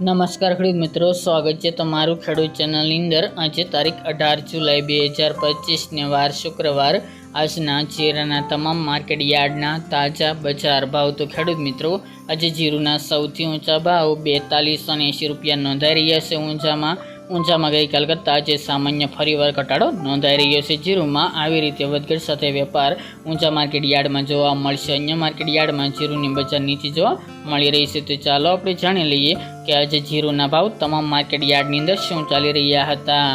નમસ્કાર ખેડૂત મિત્રો, સ્વાગત છે તમારું ખેડૂત ચેનલની અંદર. આજે તારીખ અઢાર જુલાઈ બે હજાર પચીસને વાર શુક્રવાર. આજના જીરાના તમામ માર્કેટ યાર્ડના તાજા બજાર ભાવ. તો ખેડૂત મિત્રો, આજે જીરુના સૌથી ઊંચા ભાવ બેતાલીસો એંશી રૂપિયા નોંધાઈ રહ્યા છે ઊંચામાં ઊંચામાં ગઈકાલ કરતાં આજે સામાન્ય ફરીવાર ઘટાડો નોંધાઈ રહ્યો છે. જીરુમાં આવી રીતે વધઘટ સાથે વેપાર ઊંચા માર્કેટ યાર્ડમાં જોવા મળશે. અન્ય માર્કેટ યાર્ડમાં જીરુની બજાર નીચે જોવા મળી રહી છે. તો ચાલો આપણે જાણી લઈએ કે આજે જીરુના ભાવ તમામ માર્કેટ યાર્ડની અંદર શું ચાલી રહ્યા હતા.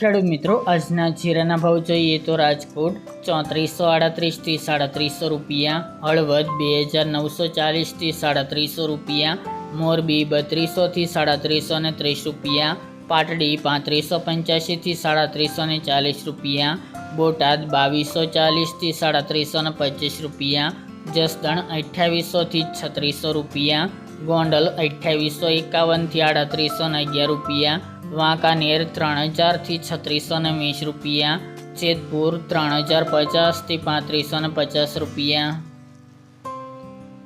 ખેડૂત મિત્રો, આજના જીરાના ભાવ જોઈએ તો રાજકોટ ચોત્રીસો આડત્રીસથી સાડત્રીસો રૂપિયા, હળવદ બે હજાર નવસો ચાલીસથી સાડત્રીસો રૂપિયા મોરબી બત્રીસોથી સાડત્રીસો ને ત્રીસ રૂપિયા, પાટડી પાંત્રીસો પંચ્યાસીથી સાડત્રીસો ને ચાલીસ રૂપિયા, બોટાદ બાવીસો ચાલીસથી સાડત્રીસો ને પચીસ રૂપિયા, જસદણ અઠ્યાવીસોથી છત્રીસો રૂપિયા, ગોંડલ અઠ્યાવીસો એકાવનથી આડત્રીસો ને અગિયાર રૂપિયા, વાંકાનેર ત્રણ હજારથી છત્રીસો ને વીસ રૂપિયા, જેતપુર ત્રણ હજાર પચાસથી પાંત્રીસો ને પચાસ રૂપિયા.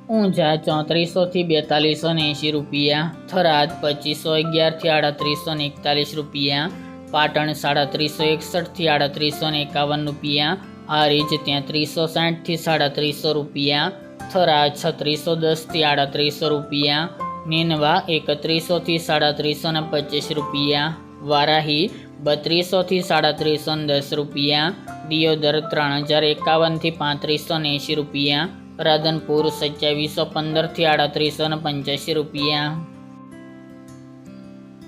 ઊંઝા ચોત્રીસોથી બેતાલીસો ને એંશી રૂપિયા, થરાદ પચીસો અગિયારથી આડત્રીસો ને એકતાલીસ રૂપિયા, પાટણ સાડત્રીસો એકસઠથી આડત્રીસો ને એકાવન રૂપિયા, હારીજ ત્યાંત્રીસો સાઠથી સાડત્રીસો રૂપિયા થરા છત્રીસો દસથી આડત્રીસો રૂપિયા, નીનવા એકત્રીસોથી સાડત્રીસો ને પચીસ રૂપિયા, વારાહી બત્રીસોથી સાડત્રીસો ને દસ રૂપિયા, દિયોદર ત્રણ હજાર એકાવનથી પાંત્રીસો ને એંશી રૂપિયા રાધનપુર સત્યાવીસો પંદરથી આડત્રીસો ને પંચ્યાસી રૂપિયા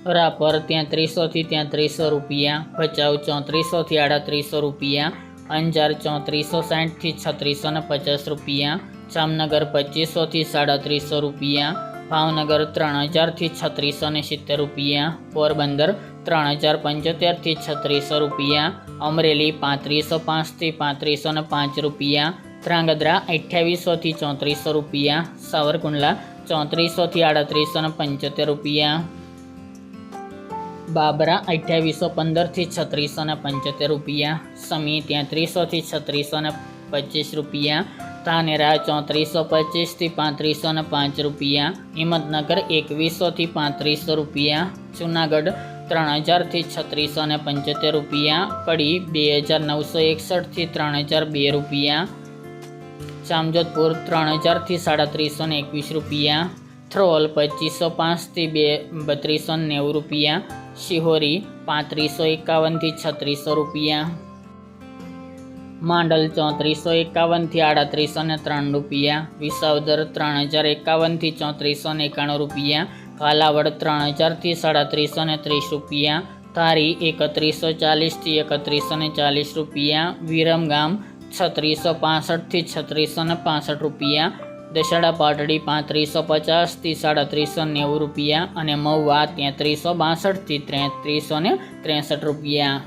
રાપર તેત્રીસોથી તેત્રીસો રૂપિયા ભચાઉ ચોત્રીસોથી આડત્રીસો રૂપિયા અંજાર ચોત્રીસો સાઠથી છત્રીસો ને પચાસ રૂપિયા જામનગર પચીસોથી સાડત્રીસો રૂપિયા ભાવનગર ત્રણ હજારથી છત્રીસો ને સિત્તેર રૂપિયા પોરબંદર ત્રણ હજાર પંચોતેરથી છત્રીસો રૂપિયા અમરેલી પાંત્રીસો પાંચથી પાંત્રીસો ને પાંચ રૂપિયા ધ્રાંગધ્રા અઠ્યાવીસોથી ચોત્રીસો રૂપિયા, સાવરકુંડલા ચોત્રીસોથી આડત્રીસો ને પંચોતેર રૂપિયા, બાબરા અઠ્યાવીસો પંદરથી છત્રીસો ને પંચોતેર રૂપિયા, સમી તેત્રીસોથી છત્રીસો ને પચીસ રૂપિયા, ધાનેરા ચોત્રીસો પચીસથી પાંત્રીસો ને પાંચ રૂપિયા, હિંમતનગર એકવીસોથી પાંત્રીસો રૂપિયા, જુનાગઢ ત્રણ હજારથી છત્રીસો ને પંચોતેર રૂપિયા કડી બે હજાર નવસો એકસઠથી ત્રણ હજાર બે રૂપિયા જામજોધપુર ત્રણ હજારથી સાડત્રીસો ને એકવીસ રૂપિયા, થ્રોલ પચીસો પાંચથી બે બત્રીસો નેવું રૂપિયા, શિહોરી પાંત્રીસો એકાવનથી છત્રીસો રૂપિયા, માંડલ ચોત્રીસો એકાવનથી આડત્રીસો ને ત્રણ રૂપિયા, વિસાવદર ત્રણ હજાર એકાવનથી ચોત્રીસો ને એકાણું રૂપિયા, કાલાવડ ત્રણ હજારથી સાડત્રીસો ને ત્રીસ રૂપિયા, ધારી એકત્રીસો ચાલીસથી એકત્રીસો ને ચાલીસ રૂપિયા, વિરમગામ છત્રીસો પાસઠથી છત્રીસો ને પાસઠ રૂપિયા. દશેડા પાટડી પાંત્રીસો પચાસથી સાડત્રીસો નેવું રૂપિયા અને મહુવા તેત્રીસો બાસઠથી ત્રેત્રીસો ને ત્રેસઠ રૂપિયા.